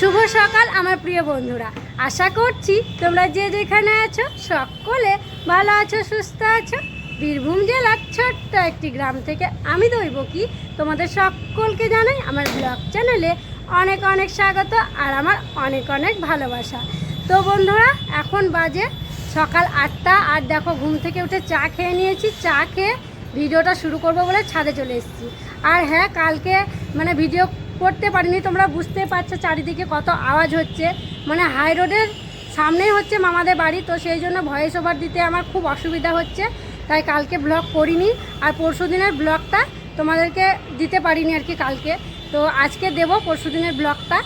শুভ সকাল, আমার প্রিয় বন্ধুরা। আশা করছি তোমরা যে যেখানে আছো, সকলে ভালো আছো, সুস্থ আছো। বীরভূম জেলার ছোট্ট একটি গ্রাম থেকে আমি দৈব কি, তোমাদের সকলকে জানাই আমার ব্লগ চ্যানেলে অনেক অনেক স্বাগত আর আমার অনেক অনেক ভালোবাসা। তো বন্ধুরা, এখন বাজে সকাল আটটা আর দেখো ঘুম থেকে উঠে চা খেয়ে নিয়েছি। চা খেয়ে ভিডিওটা শুরু করব বলে ছাদে চলে এসেছি। আর হ্যাঁ কালকে মানে ভিডিও করতে পারিনি, তোমরা বুঝতে পারছ চারিদিকে কত আওয়াজ হচ্ছে। মানে হাই রোডের সামনেই হচ্ছে মামাদের বাড়ি, তো সেই জন্য ভয়েস ওভার দিতে আমার খুব অসুবিধা হচ্ছে। তাই কালকে ব্লগ করিনি, আর পরশু দিনের ব্লগটা তোমাদেরকে দিতে পারিনি আর কি কালকে। তো আজকে দেবো পরশু দিনের ব্লগটা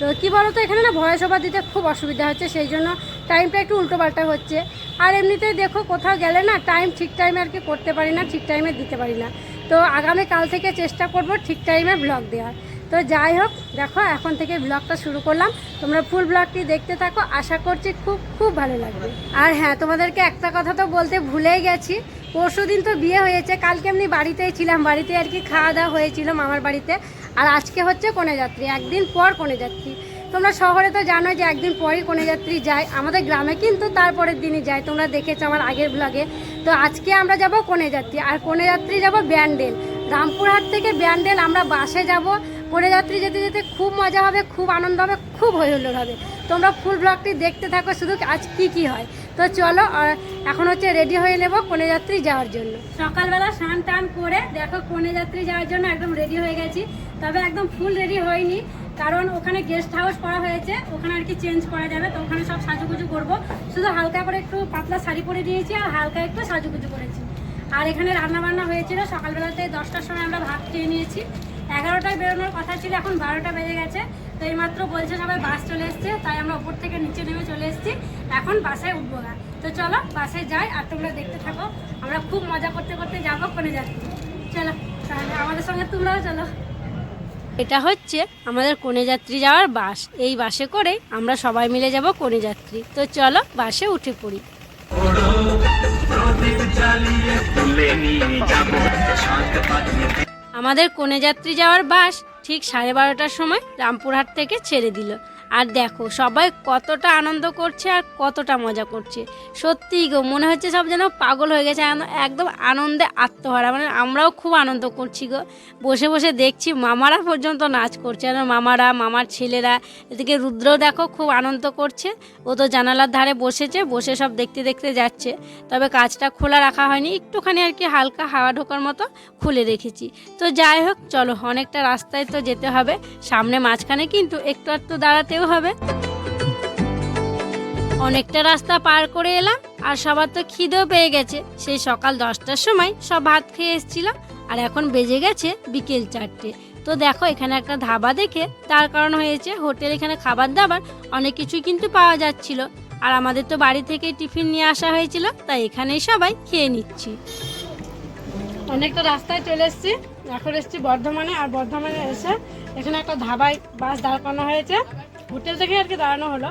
তো কী বলো তো এখানে না ভয়েস ওভার দিতে খুব অসুবিধা হচ্ছে, সেই জন্য টাইমটা একটু উল্টোপাল্টা হচ্ছে। আর এমনিতেই দেখো কোথাও গেলে না টাইম ঠিক টাইমে আর কি করতে পারি না, ঠিক টাইমে দিতে পারি না। তো আগামী কাল থেকে চেষ্টা করব ঠিক টাইমে ব্লগ দেওয়ার। তো যাই হোক, দেখো, এখন থেকে ব্লগটা শুরু করলাম। তোমরা ফুল ব্লগটি দেখতে থাকো, আশা করছি খুব খুব ভালো লাগবে। আর হ্যাঁ তোমাদেরকে একটা কথা তো বলতে ভুলেই গেছি, পরশু দিন তো বিয়ে হয়েছে, কালকে এমনি বাড়িতেই ছিলাম, বাড়িতে আর কি খাওয়া দাওয়া হয়েছিল মামার বাড়িতে। আর আজকে হচ্ছে কনে যাত্রী একদিন পর কনে যাত্রী তোমরা শহরে তো জানো যে একদিন পরই কনে যাত্রী যায়, আমাদের গ্রামে কিন্তু তারপরের দিনই যায়, তোমরা দেখেছ আমার আগের ব্লগে তো আজকে আমরা যাব কনে যাত্রী আর কনে যাত্রী যাব ব্যান্ডেল। রামপুরহাট থেকে ব্যান্ডেল আমরা বাসে যাব কনে যাত্রী যেতে যেতে খুব মজা হবে, খুব আনন্দ হবে, খুব হই হুল্লোড় হবে। তোমরা ফুল ব্লগটি দেখতে থাকো, শুধু আজ কি কি হয়। তো চলো এখন হচ্ছে রেডি হয়ে নেব কনে যাত্রী যাওয়ার জন্য। সকালবেলা স্নান টান করে দেখো কনে যাত্রী যাওয়ার জন্য একদম রেডি হয়ে গেছি। তবে একদম ফুল রেডি হয়নি, কারণ ওখানে গেস্ট হাউস করা হয়েছে, ওখানে আর কি চেঞ্জ করা যাবে, তো ওখানে সব সাজুগুজু করব। শুধু হালকা করে একটু পাতলা শাড়ি পরে দিয়েছি আর হালকা একটু সাজুগুজু করেছি। আর এখানে রান্না বান্না হয়েছিল, সকালবেলাতে দশটার সময় আমরা ভাত খেয়ে নিয়েছি। এগারোটায় বেরোনোর কথা ছিল, এখন বারোটা বেজে গেছে। তো এইমাত্র বলছে সবাই বাস চলে এসছে, তাই আমরা ওপর থেকে নিচে নেমে চলে এসেছি। এখন বাসে উঠবো না। তো চলো, বাসে যাই আর তোমরা দেখতে থাকো। আমরা খুব মজা করতে করতে যাব কোনে যাচ্ছি। চলো, তাহলে আমাদের সঙ্গে তোমরাও চলো। এটা হচ্ছে আমাদের কনে যাত্রী যাওয়ার বাস। এই বাসে করে আমরা সবাই মিলে যাব কনে যাত্রী তো চলো, বাসে উঠে পড়ি। আমাদের কনে যাত্রী যাওয়ার বাস ঠিক সাড়ে বারোটার সময় রামপুরহাট থেকে ছেড়ে দিল। আর দেখো, সবাই কতটা আনন্দ করছে আর কতটা মজা করছে। সত্যিই গো, মনে হচ্ছে সব যেন পাগল হয়ে গেছে একদম আনন্দে আত্মহারা। মানে আমরাও খুব আনন্দ করছি গো। বসে বসে দেখছি মামারা পর্যন্ত নাচ করছে। আর মামারা, মামার ছেলেরা, এদিকে রুদ্রও দেখো খুব আনন্দ করছে। ও তো জানালার ধারে বসেছে, বসে সব দেখতে দেখতে যাচ্ছে। তবে কাজটা খোলা রাখা হয়নি, একটুখানি আর কি হালকা হাওয়া ঢোকার মতো খুলে রেখেছি। তো যাই হোক, চলো, অনেকটা রাস্তায় তো যেতে হবে। সামনে মাঝখানে কিন্তু একটু একটু দাঁড়াতেও হবে। অনেকটা রাস্তা পার করে এলাম আর সবার তো খিদেও পেয়ে গেছে। সেই সকাল দশটার সময় সব ভাত খেয়ে এসেছিল আর এখন বেজে গেছে বিকেল চারটে। তো দেখো, এখানে একটা ধাবা দেখে তার কারণ হয়েছে হোটেল এখানে খাবার দাবার অনেক কিছুই কিন্তু পাওয়া যাচ্ছিল। আর আমাদের তো বাড়ি থেকে টিফিন নিয়ে আসা হয়েছিল, তাই এখানেই সবাই খেয়ে নিচ্ছি। অনেকটা রাস্তায় চলে এসেছি। এখন এসেছি বর্ধমানে আর বর্ধমানে এসে এখানে একটা ধাবায় বাস দাঁড় করানো হয়েছে। হোটেল থেকে আর কি দাঁড়ানো হলো।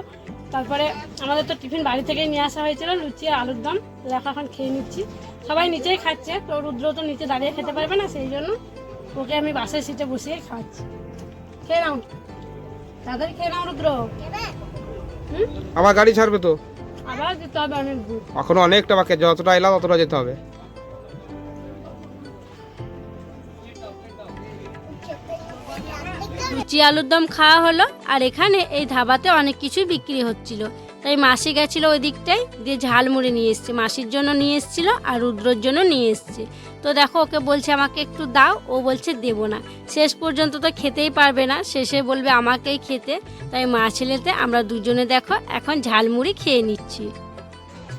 তারপরে আমাদের তো টিফিন বাড়ি থেকেই নিয়ে আসা হয়েছিল লুচি আর আলুর দম। দেখো এখন খেয়ে নিচ্ছি। সবাই নিচেই খাচ্ছে তো রুদ্র তো নিচে দাঁড়িয়ে খেতে পারবে না সেই জন্য ওকে আমি বাসের সিটে বসিয়ে খাওয়াচ্ছি। খেয়ে নাও। তাড়াতাড়ি খেয়ে নাও রুদ্র। হুম? আবার গাড়ি ছাড়বে তো? আবার যেতে হবে অনেক দূর। এখনও অনেকটা বাকি যতটা এলাম ততটা যেতে হবে। লুচি আলুর দম খাওয়া হলো, আর এখানে এই ধাবাতে অনেক কিছুই বিক্রি হচ্ছিল। তাই মাসি গেছিল ওই দিকটাই দিয়ে ঝালমুড়ি নিয়ে এসছে। মাসির জন্য নিয়ে এসছিল আর রুদ্রর জন্য নিয়ে এসছে। তো দেখো, ওকে বলছে, আমাকে একটু দাও। ও বলছে, দেবো না। শেষ পর্যন্ত তো খেতেই পারবে না। শেষে বলবে, আমাকেই খেতে। তাই মা ছেলেতে আমরা দুজনে দেখো, এখন ঝালমুড়ি খেয়ে নিচ্ছি।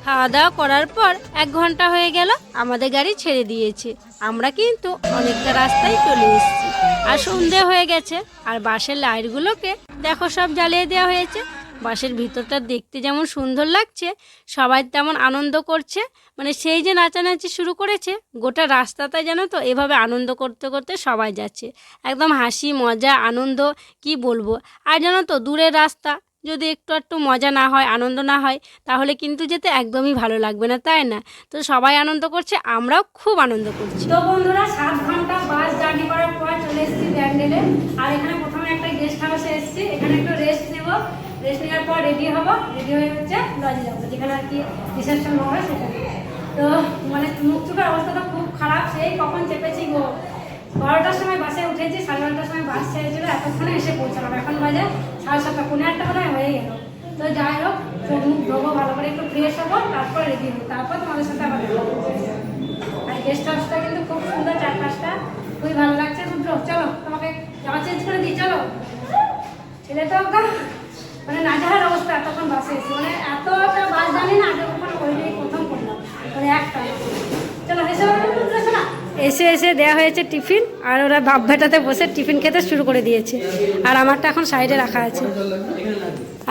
খাওয়া দাওয়া করার পর এক ঘণ্টা হয়ে গেল, আমাদের গাড়ি ছেড়ে দিয়েছে। আমরা কিন্তু অনেকটা রাস্তায় চলে এসেছি। আর সন্ধে হয়ে গেছে, আর বাসের লাইটগুলোকে দেখো সব জ্বালিয়ে দেওয়া হয়েছে। বাসের ভিতরটা দেখতে যেমন সুন্দর লাগছে, সবাই তেমন আনন্দ করছে। মানে সেই যে নাচানাচি শুরু করেছে, গোটা রাস্তাটা যেন তো এভাবে আনন্দ করতে করতে সবাই যাচ্ছে। একদম হাসি, মজা, আনন্দ, কি বলব? আর জানো তো, দূরের রাস্তা যদি একটু একটু মজা না হয়, আনন্দ না হয়, তাহলে কিন্তু যেতে একদমই ভালো লাগবে না, তাই না? তো সবাই আনন্দ করছে, আমরাও খুব আনন্দ করছি। তো বন্ধুরা, সাত ঘণ্টা বাস জার্নি করার পর চলে এসেছি ব্যান্ডেলে। আর এখানে প্রথমে একটা গেস্ট হাউসে এসেছি। এখানে একটু রেস্ট নেব। রেস্ট নেওয়ার পর রেডি হব। রেডি হয়ে হচ্ছে লজে যাব, যেখানে আর কি রিসেপশন হবে সেখানে। তো মানে মুখ চোখের অবস্থাটা খুব খারাপ, সেই কখন চেপেছি গো? বারোটার সময় বাসে উঠেছি, সাড়ে বারোটার সময় বাস ছেড়েছিল, এতক্ষণে এসে পৌঁছালাম। এখন বাজে সাড়ে সাতটা পনেরো আটটা করে হয়ে গেল। তো যাই হোক, চোখ মুখ ধোবো, ভালো করে একটু ফ্রেশ হব, তারপর রেডি হব। তারপর তোমাদের সাথে আবার আর গেস্ট হাউসটা কিন্তু খুব সুন্দর চার পাঁচটা খুবই ভালো লাগছে, রুদ্র। চলো, তোমাকে জামা চেঞ্জ করে দিই, চলো। ছেলে তো মানে নাজাহার অবস্থা এতক্ষণ বাসে এসে মানে এতটা বাস জানি না আগে কখনো ওইটাই প্রথম করলাম মানে একটা চলো এসে রুদ্র শোনা এসে এসে দেওয়া হয়েছে টিফিন, আর ওরা বাপ ভেটাতে বসে টিফিন খেতে শুরু করে দিয়েছে। আর আমারটা এখন সাইডে রাখা আছে।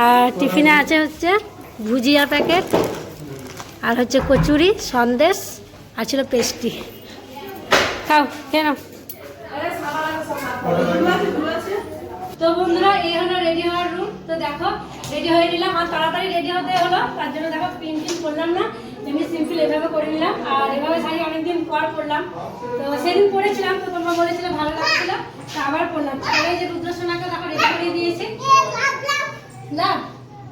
আর টিফিনে আছে হচ্ছে ভুজিয়া প্যাকেট, আর হচ্ছে কচুরি, সন্দেশ, আর ছিল পেস্টি। খাও কেন তো বন্ধুরা, এই হলো রেডি হওয়ার রুম তো দেখো রেডি হয়ে নিলাম। আর তাড়াতাড়ি রেডি হতে হলো। তার জন্য দেখো পিন টিন করলাম না। এমনি সিম্পল এভাবে করে নিলাম। আর এভাবে শাড়ি অনেকদিন পর পরলাম। তো সেদিন পরেছিলাম, তো তোমরা বলেছিলে ভালো লাগছিল। তো আবার পরলাম। এই যে রুদ্রসোনাকে দেখো রেডি করে দিয়েছি। লাভ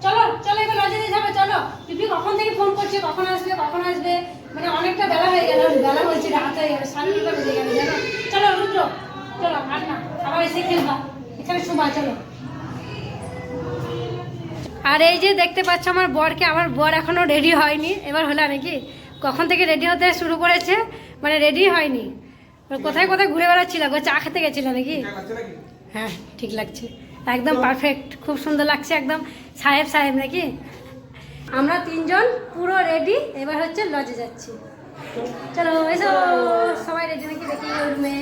চলো চলো, এবার লজে দিয়ে যাবে, চলো। পিপি কখন থেকে ফোন করছে, কখন আসবে কখন আসবে? মানে অনেকটা বেলা হয়ে গেল বেলা হয়েছে রাত হয়ে গেল সাড়ে নটা বেজে গেল চলো, রুদ্র, চলো, আর না, আবার এসে খেলবা। আর এই যে দেখতে পাচ্ছ আমার বরকে আমার বর এখনও রেডি হয়নি। এবার হলো নাকি কখন থেকে রেডি হতে শুরু করেছে মানে রেডি হয়নি। কোথায় কোথায় ঘুরে বেড়াচ্ছিল? গো চা খেতে গেছিল নাকি? হ্যাঁ ঠিক লাগছে। একদম পারফেক্ট খুব সুন্দর লাগছে একদম সাহেব সাহেব নাকি? আমরা তিনজন পুরো রেডি এবার হচ্ছে লজে যাচ্ছি। চলো এসো। সবাই রেডি নাকি? দেখি রুমে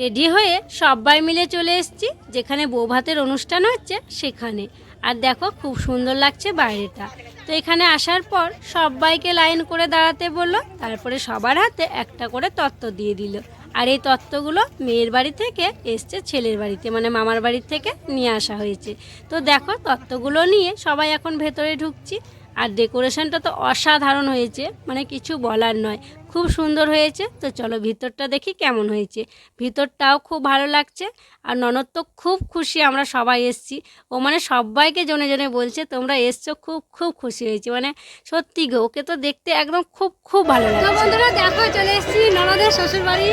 রেডি হয়ে সবাই মিলে চলে এসেছি, যেখানে বৌভাতের অনুষ্ঠান হচ্ছে সেখানে। আর দেখো, খুব সুন্দর লাগছে বাইরেটা। তো এখানে আসার পর সবাইকে লাইন করে দাঁড়াতে বলল, তারপরে সবার হাতে একটা করে তত্ত্ব দিয়ে দিল। আর এই তত্ত্বগুলো মেয়ের বাড়ি থেকে এসছে ছেলের বাড়িতে মানে মামার বাড়ি থেকে নিয়ে আসা হয়েছে। তো দেখো, তত্ত্বগুলো নিয়ে সবাই এখন ভেতরে ঢুকছি। আর ডেকোরেশনটা তো অসাধারণ হয়েছে মানে কিছু বলার নয়। খুব সুন্দর হয়েছে। তো চলো ভিতরটা দেখি কেমন হয়েছে। ভিতরটাও খুব ভালো লাগছে। আর ননদ তো খুব খুশি আমরা সবাই এসছি। ও মানে সবাইকে জনে জনে বলছে তোমরা এসছো খুব খুব খুশি হয়েছে। মানে সত্যি গো ওকে তো দেখতে একদম খুব খুব ভালো লাগছে। বন্ধুরা দেখো চলে এসেছি ননদের শ্বশুর বাড়ি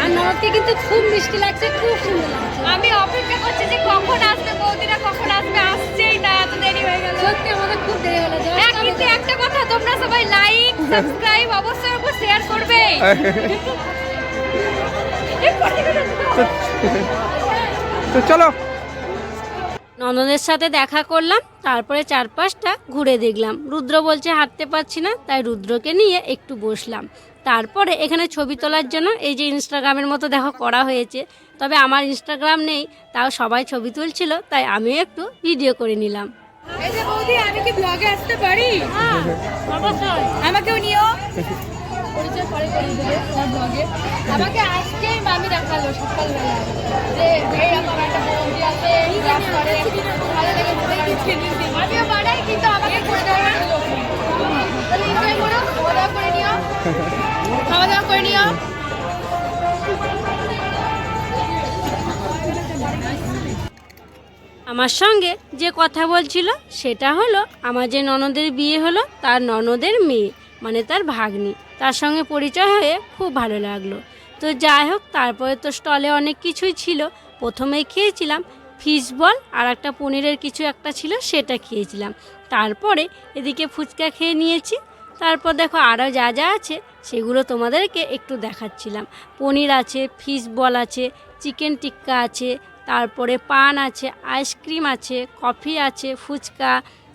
আর ননদকে কিন্তু খুব মিষ্টি লাগছে খুব সুন্দর লাগছে। আমি অপেক্ষা করছি যে কখন আসবে বৌদিরা কখন আসবে এত দেরি হয়ে গেল। সত্যি আমাদের খুব দেরি হলো কিন্তু একটা কথা তোমরা সবাই লাইক সাবস্ক্রাইব অবশ্যই অবশ্যই শেয়ার করবে। তো চলো। ননদের সাথে দেখা করলাম তারপরে চারপাশটা ঘুরে দেখলাম। রুদ্র বলছে হাঁটতে পারছি না। তাই রুদ্রকে নিয়ে একটু বসলাম। তারপরে এখানে ছবি তোলার জন্য এই যে ইনস্টাগ্রামের মতো দেখো করা হয়েছে। তবে আমার ইনস্টাগ্রাম নেই তাও সবাই ছবি তুলছিল তাই আমিও একটু ভিডিও করে নিলাম। বৌদি, আমি কি ব্লগে আসতে পারি? আমাকেও নিও। করে ব্লগে আমাকে আজকেই মামি দেখাল সকালবেলা কিন্তু আমাকে খাওয়া দাওয়া করে নিও। খাওয়া দাওয়া করে নিও। আমার সঙ্গে যে কথা বলছিল, সেটা হলো, আমার যে ননদের বিয়ে হলো, তার ননদের মেয়ে মানে তার ভাগ্নি। তার সঙ্গে পরিচয় হয়ে খুব ভালো লাগল। তো যাই হোক, তারপরে তো স্টলে অনেক কিছুই ছিল। প্রথমেই খেয়েছিলাম ফিশ বল আর একটা পনিরের কিছু একটা ছিল, সেটা খেয়েছিলাম। তারপরে এদিকে ফুচকা খেয়ে নিয়েছি। তারপর দেখো আরও যা যা আছে, সেগুলো তোমাদেরকে একটু দেখাচ্ছিলাম। পনির আছে ফিশ বল আছে চিকেন টিক্কা আছে তারপরে পান আছে, আইসক্রিম আছে, কফি আছে, ফুচকা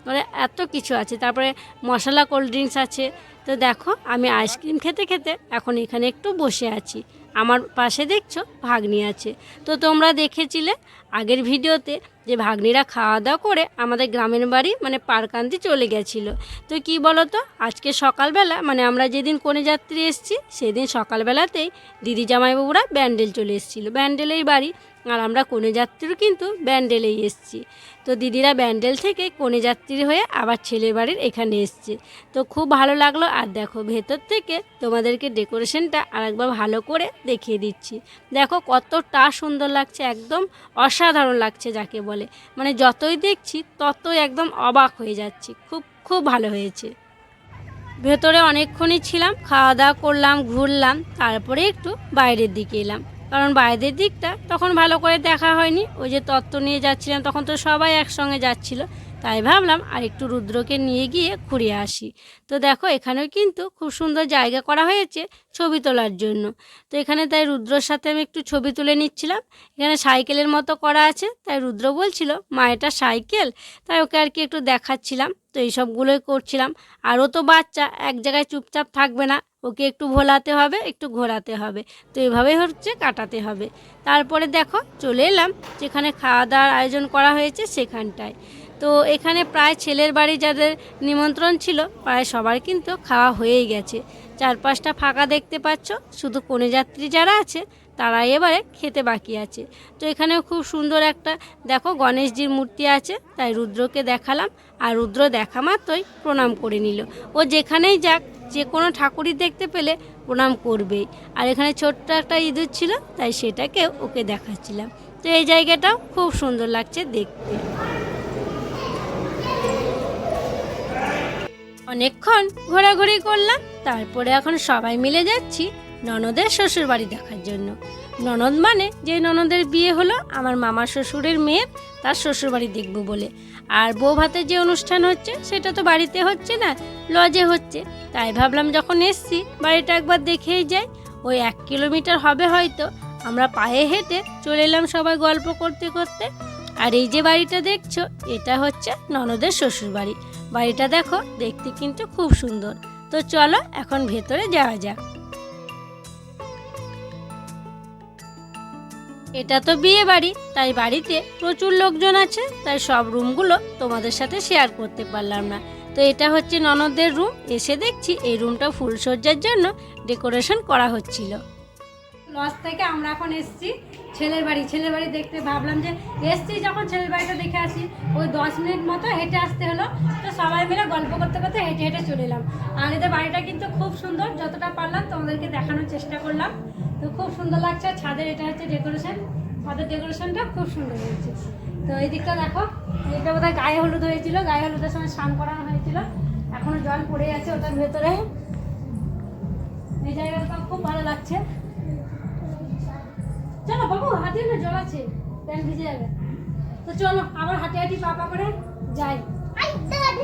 মানে এত কিছু আছে। তারপরে মশলা কোল্ড ড্রিঙ্কস আছে। তো দেখো, আমি আইসক্রিম খেতে খেতে এখন এখানে একটু বসে আছি। আমার পাশে দেখছ, ভাগ্নি আছে। তো তোমরা দেখেছিলে আগের ভিডিওতে যে ভাগ্নিরা খাওয়া দাওয়া করে আমাদের গ্রামের বাড়ি মানে পারকান্দি চলে গেছিল। তো কি বলো তো আজকে সকালবেলা মানে আমরা যেদিন কোনে যাত্রী এসেছি, সেদিন সকালবেলাতেই দিদি জামাইবাবুরা ব্যান্ডেল চলে এসেছিল। ব্যান্ডেলেই বাড়ি আর আমরা কনে যাত্রীরও কিন্তু ব্যান্ডেলেই এসেছি। তো দিদিরা ব্যান্ডেল থেকে কনে যাত্রী হয়ে আবার ছেলের বাড়ির এখানে এসছে। তো খুব ভালো লাগল। আর দেখো, ভেতর থেকে তোমাদেরকে ডেকোরেশনটা আরেকবার ভালো করে দেখিয়ে দিচ্ছি। দেখো কতটা সুন্দর লাগছে, একদম অসাধারণ লাগছে যাকে বলে। মানে যতই দেখছি ততই একদম অবাক হয়ে যাচ্ছি। খুব খুব ভালো হয়েছে। ভেতরে অনেকক্ষণই ছিলাম, খাওয়া দাওয়া করলাম, ঘুরলাম, তারপরে একটু বাইরের দিকে এলাম। কারণ বাইরের দিকটা তখন ভালো করে দেখা হয়নি। ওই যে তত্ত্ব নিয়ে যাচ্ছিলাম, তখন তো সবাই একসঙ্গে যাচ্ছিল। তাই ভাবলাম আর একটু রুদ্রকে নিয়ে গিয়ে ঘুরিয়ে আসি। তো দেখো এখানেও কিন্তু খুব সুন্দর জায়গা করা হয়েছে ছবি তোলার জন্য। তো এখানে তাই রুদ্রর সাথে আমি একটু ছবি তুলে নিচ্ছিলাম। এখানে সাইকেলের মতো করা আছে। তাই রুদ্র বলছিল, মা, এটা সাইকেল? তাই ওকে আর কি একটু দেখাচ্ছিলাম। তো এইসবগুলোই করছিলাম। আরও তো বাচ্চা, এক জায়গায় চুপচাপ থাকবে না। ওকে একটু ভোলাতে হবে, একটু ঘোরাতে হবে। তো এভাবেই হচ্ছে কাটাতে হবে। তারপরে দেখো চলে এলাম, যেখানে খাওয়া দাওয়ার আয়োজন করা হয়েছে সেখানটায়। তো এখানে প্রায় ছেলের বাড়ি যাদের নিমন্ত্রণ ছিল, প্রায় সবার কিন্তু খাওয়া হয়েই গেছে। চার পাঁচটা ফাঁকা দেখতে পাচ্ছ, শুধু কনে যাত্রী যারা আছে, তারাই এবারে খেতে বাকি আছে। তো এখানেও খুব সুন্দর একটা, দেখো গণেশজির মূর্তি আছে, তাই রুদ্রকে দেখালাম, আর রুদ্র দেখা মাত্রই প্রণাম করে নিল। ও যেখানেই যাক, যে কোনো ঠাকুরই দেখতে পেলে প্রণাম করবেই। আর এখানে ছোট্ট একটা ইঁদুর ছিল, তাই সেটাকেও ওকে দেখাচ্ছিলাম। তো এই জায়গাটাও খুব সুন্দর লাগছে দেখতে। অনেকক্ষণ ঘোরাঘুরি করলাম, তারপরে এখন সবাই মিলে যাচ্ছি ননদের শ্বশুর বাড়ি দেখার জন্য। ননদ মানে যে ননদের বিয়ে হলো আমার মামা শ্বশুরের মেয়ের তার শ্বশুর বাড়ি দেখব বলে। আর বউ ভাতের যে অনুষ্ঠান হচ্ছে, সেটা তো বাড়িতে হচ্ছে না, লজে হচ্ছে। তাই ভাবলাম যখন এসছি, বাড়িটা একবার দেখেই যাই। ওই এক কিলোমিটার হবে হয়তো। আমরা পায়ে হেঁটে চলে এলাম সবাই গল্প করতে করতে। আর এই যে বাড়িটা দেখছ, এটা হচ্ছে ননদের শ্বশুর বাড়ি বাড়িটা দেখো, দেখতে কিন্তু খুব সুন্দর। তো চলো এখন ভেতরে যাওয়া যাক। এটা তো বিয়ে বাড়ি, তাই বাড়িতে প্রচুর লোকজন আছে, তাই সব রুমগুলো তোমাদের সাথে শেয়ার করতে পারলাম না। তো এটা হচ্ছে ননদের রুম এসে দেখছি এই রুমটা ফুলসজ্জার জন্য ডেকোরেশন করা হচ্ছিল। লজ থেকে আমরা এখন এসেছি ছেলের বাড়ি। ছেলের বাড়ি দেখতে ভাবলাম যে এসছি যখন ছেলের বাড়িটা দেখে আসি, ওই দশ মিনিট মতো হেঁটে আসতে হলো। তো সবাই মিলে গল্প করতে করতে হেঁটে হেঁটে চলে এলাম। আর এদের বাড়িটা কিন্তু খুব সুন্দর, যতটা পারলাম তোমাদেরকে দেখানোর চেষ্টা করলাম। তো খুব সুন্দর লাগছে, ছাদের এটা হচ্ছে ডেকোরেশন ছাদের ডেকোরেশনটা খুব সুন্দর হয়েছে। তো এই দিকটা দেখো এটা বোধহয় গায়ে হলুদ হয়েছিল। গায়ে হলুদের সময় স্নান করানো হয়েছিল। এখনও জল পড়ে আছে ওটার ভেতরে। এই জায়গাটা খুব ভালো লাগছে। চলো বাবু হাতে না, জল আছে। প্যান্ট ভিজে যাবে। তো চলো, আবার হাঁটি হাঁটি পাপা করে যাই।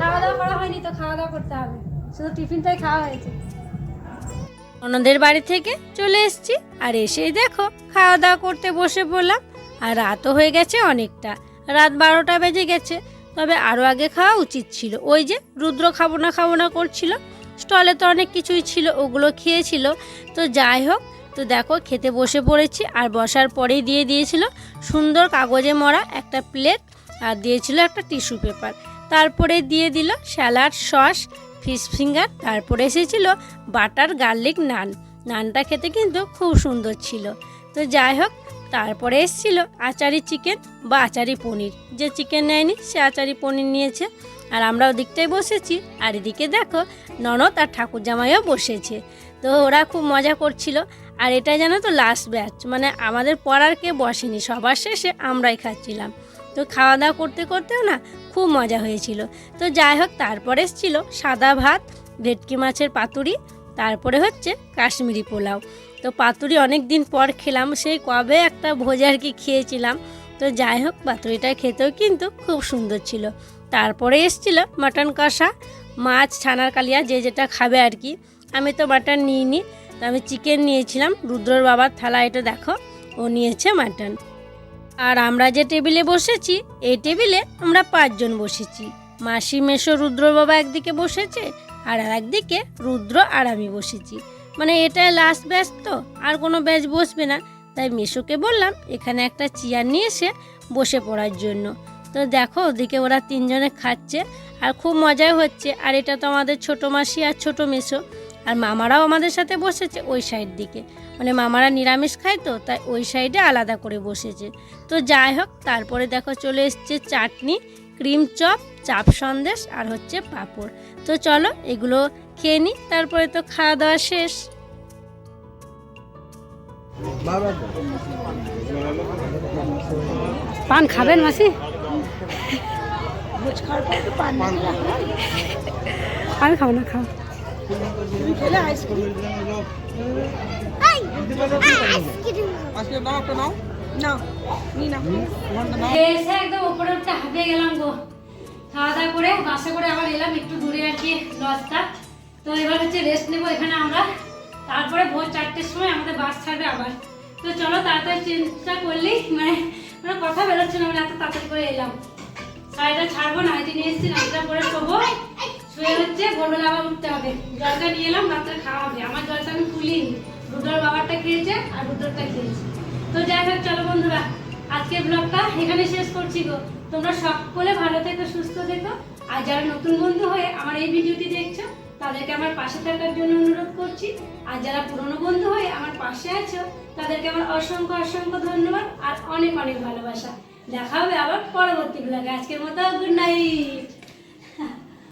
খাওয়া দাওয়া করা হয়নি তো খাওয়া দাওয়া করতে হবে। শুধু টিফিনটাই খাওয়া হয়েছে। ওনাদের বাড়ি থেকে চলে এসেছি, আর এসেই দেখো খাওয়া দাওয়া করতে বসে পড়লাম। আর রাতও হয়ে গেছে অনেকটা। রাত বারোটা বেজে গেছে, তবে আরও আগে খাওয়া উচিত ছিল। ওই যে, রুদ্র খাব না খাব না করছিল। স্টলে তো অনেক কিছুই ছিল, ওগুলো খেয়েছিল। তো যাই হোক তো দেখো খেতে বসে পড়েছি আর বসার পরেই দিয়ে দিয়েছিল সুন্দর কাগজে মরা একটা প্লেট আর দিয়েছিল একটা টিস্যু পেপার। তারপরে দিয়ে দিল স্যালাড, সস, ফিশ ফিঙ্গার, তারপরে এসেছিল বাটার গার্লিক নান। নানটা খেতে কিন্তু খুব সুন্দর ছিল। তো যাই হোক, তারপরে এসেছিল আচারি চিকেন বা আচারি পনির। যে চিকেন নেয়নি, সে আচারি পনির নিয়েছে। আর আমরা ওদিকটাই বসেছি আর এদিকে দেখো ননদ আর ঠাকুর জামাইও বসেছে। তো ওরা খুব মজা করছিল। আর এটা জানো তো লাস্ট ব্যাচ মানে আমাদের পড়ার কে বসেনি, সবার শেষে আমরাই খাচ্ছিলাম। তো খাওয়া দাওয়া করতে করতেও না খুব মজা হয়েছিল। তো যাই হোক, তারপরে ছিল সাদা ভাত, ভেটকি মাছের পাতুরি, তারপরে হচ্ছে কাশ্মীরি পোলাও। তো পাতুরি অনেক দিন পর খেলাম, সেই কবে একটা ভোজ আর কি খেয়েছিলাম। তো যাই হোক, পাতুরিটা খেতেও কিন্তু খুব সুন্দর ছিল। তারপরে এসছিল মাটন কষা, মাছ, ছানার কালিয়া, যে যেটা খাবে আর কি। আমি তো মাটন নিইনি তো আমি চিকেন নিয়েছিলাম। রুদ্রর বাবার থালা এটা দেখো, ও নিয়েছে মাটন। আর আমরা যে টেবিলে বসেছি, এই টেবিলে আমরা পাঁচজন বসেছি। মাসি, মেশো, রুদ্র বাবা একদিকে বসেছে আর একদিকে রুদ্র আর আমি বসেছি। মানে এটাই লাস্ট ব্যাচ তো, আর কোনো ব্যাচ বসবে না। তাই মেশোকে বললাম, এখানে একটা চেয়ার নিয়ে এসে বসে পড়ার জন্য। তো দেখো, ওদিকে ওরা তিনজনে খাচ্ছে আর খুব মজাই হচ্ছে। আর এটা তো আমাদের ছোটো মাসি আর ছোটো মেশো। আর মামারাও আমাদের সাথে বসেছে ওই সাইড দিকে। মানে মামারা নিরামিষ খায় তো তাই ওই সাইডে আলাদা করে বসেছে। তো যাই হোক তারপরে দেখো চলে এসছে চাটনি ক্রিম চপ চাপ সন্দেশ আর হচ্ছে পাঁপড়। তো চলো এগুলো খেয়ে নিই তারপরে তো খাওয়া দাওয়া শেষ। পান খাবেন মাসি? আমি খাব না খাও। খাওয়া দাওয়া করে বাসে করে আবার এলাম একটু দূরে তো এবার হচ্ছে রেস্ট নেব এখানে আমরা। তারপরে ভোর চারটের সময় আমাদের বাস ছাড়বে আবার। তো চলো তাড়াতাড়ি চেঞ্জটা করলি মানে মানে কথা বেরোচ্ছে না মানে এত তাড়াতাড়ি করে এলাম। শাড়িটা ছাড়বো না নাইটি নিয়ে এসেছি নাইটিটা পরে শোবো ভোরবেলা আবার উঠতে হবে। জলটা নিয়ে এলাম রাত্রে খাওয়া হবে। আমার জলটা আমি খুলিনি রুদ্র বাবারটা খেয়েছে আর রুদ্রটা খেয়েছে। তো যাই হোক, চলো বন্ধুরা, আজকের ব্লগটা এখানে শেষ করছি গো। তোমরা সকলে ভালো থেকো, সুস্থ থেকো। আর যারা নতুন বন্ধু হয়ে আমার এই ভিডিওটি দেখছ, তাদেরকে আমার পাশে থাকার জন্য অনুরোধ করছি। আর যারা পুরনো বন্ধু হয়ে আমার পাশে আছো, তাদেরকে আমার অসংখ্য অসংখ্য ধন্যবাদ আর অনেক অনেক ভালোবাসা। দেখা হবে আবার পরবর্তী ব্লগে আজকের মতো গুড নাইট